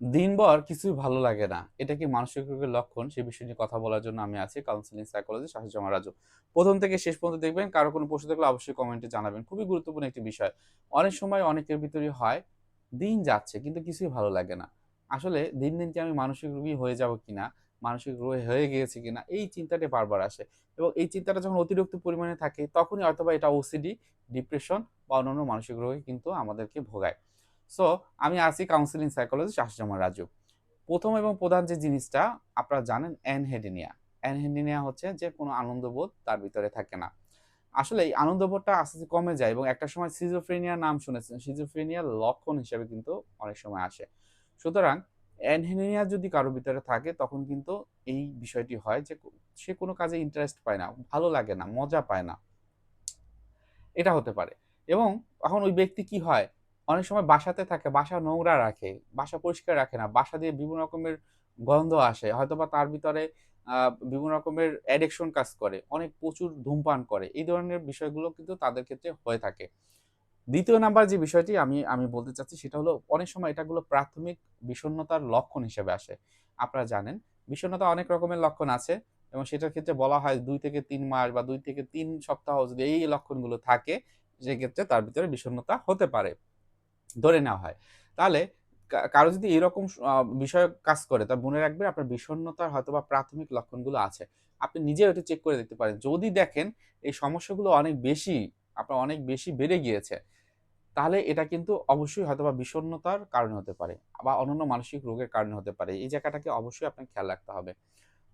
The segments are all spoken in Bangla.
দিনভর কিছুই ভালো লাগে না। এটা কি মানসিক রোগের লক্ষণ? সে বিষয় নিয়ে কথা বলার জন্য আমি আছি কাউন্সিলিং সাইকোলজি শাহিজামা রাজু। প্রথম থেকে শেষ পর্যন্ত দেখবেন, কারও কোনো প্রশ্ন থাকলে অবশ্যই কমেন্টে জানাবেন। খুবই গুরুত্বপূর্ণ একটি বিষয়। অনেক সময় অনেকের ভিতরে হয়, দিন যাচ্ছে কিন্তু কিছুই ভালো লাগে না। আসলে দিন দিন কি আমি মানসিক রোগী হয়ে যাব কিনা, মানসিক রোগ হয়ে গিয়েছে কিনা, এই চিন্তাটা বারবার আসে। এবং এই চিন্তাটা যখন অতিরিক্ত পরিমাণে থাকে, তখনই হয়তোবা এটা ওসিডি ডিপ্রেশন বা অন্যান্য মানসিক রোগে কিন্তু আমাদেরকে ভোগায়। সো আমি আছি কাউন্সিলিং সাইকোলজিস্ট আশজামা রাজু। প্রথম এবং প্রধান যে জিনিসটা আপনারা জানেন অ্যানহেডেনিয়া অ্যানহেডেনিয়া হচ্ছে যে কোনো আনন্দবোধ তার ভিতরে থাকে না। আসলে এই আনন্দবোধটা আস্তে আস্তে কমে যায় এবং একটা সময় সিজোফ্রেনিয়ার নাম শুনেছেন। সিজোফ্রেনিয়ার লক্ষণ হিসেবে কিন্তু অনেক সময় আসে। সুতরাং অ্যানহেডেনিয়া যদি কারোর ভিতরে থাকে, তখন কিন্তু এই বিষয়টি হয় যে সে কোনো কাজে ইন্টারেস্ট পায় না, ভালো লাগে না, মজা পায় না। এটা হতে পারে। এবং এখন ওই ব্যক্তি কি হয়? অনেক সময় বাসাতে থাকে, বাসা নোংরা রাখে, বাসা পরিষ্কার রাখে না, বাসা দিয়ে বিভিন্ন রকমের গন্ধ আসে, হয়তোবা তার ভিতরে বিভিন্ন রকমের অ্যাডিকশন কাজ করে, অনেক প্রচুর ধূমপান করে, এই ধরনের বিষয়গুলো কিন্তু তাদের ক্ষেত্রে হয়ে থাকে। দ্বিতীয় নাম্বার যে বিষয়টি আমি আমি বলতে চাচ্ছি সেটা হলো, অনেক সময় এটাগুলো প্রাথমিক বিষণ্ণতার লক্ষণ হিসেবে আসে। আপনারা জানেন, বিষণ্ণতা অনেক রকমের লক্ষণ আছে এবং সেটার ক্ষেত্রে বলা হয় দুই থেকে তিন মাস বা দুই থেকে তিন সপ্তাহ যদি এই লক্ষণগুলো থাকে, সেক্ষেত্রে তার ভিতরে বিষণ্ণতা হতে পারে। ধরে নেওয়া হয়। তাহলে কারও যদি এরকম বিষয় কাজ করে তা মনে রাখবেন আপনার বিষণ্ণতার হয়তো বা প্রাথমিক লক্ষণগুলো আছে। আপনি নিজেও এটা চেক করে দেখতে পারেন। যদি দেখেন এই সমস্যাগুলো অনেক বেশি, আপনার অনেক বেশি বেড়ে গিয়েছে, তাহলে এটা কিন্তু অবশ্যই হয়তো বা বিষণ্ণতার কারণে হতে পারে বা অন্যান্য মানসিক রোগের কারণে হতে পারে। এই জায়গাটাকে অবশ্যই আপনাকে খেয়াল রাখতে হবে।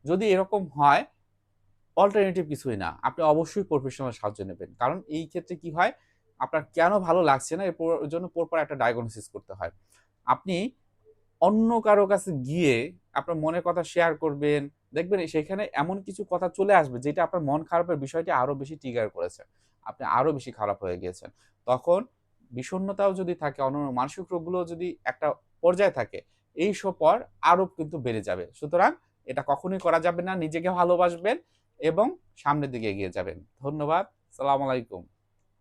যদি এরকম হয় অল্টারনেটিভ কিছুই না। আপনি অবশ্যই প্রফেশনাল সাহায্য নেবেন। কারণ এই ক্ষেত্রে কি হয় আপনার কেন ভালো লাগছে না? এর পর- জন্য পরপর একটা ডায়াগনোসিস করতে হয়। আপনি অন্য কারও কাছে গিয়ে আপনার মনের কথা শেয়ার করবেন। দেখবেন সেখানে এমন কিছু কথা চলে আসবে যেটা আপনার মন খারাপের বিষয়টি আরও বেশি ট্রিগার করেছে। আপনি আরও বেশি খারাপ হয়ে গিয়েছেন। তখন বিষণ্ণতাও যদি থাকে অন্যান্য মানসিক রোগগুলো যদি একটা পর্যায়ে থাকে, এই পর আরও কিন্তু বেড়ে যাবে। সুতরাং এটা কখনোই করা যাবে না। নিজেকে ভালোবাসবেন এবং সামনের দিকে এগিয়ে যাবেন। ধন্যবাদ। সালাম আলাইকুম।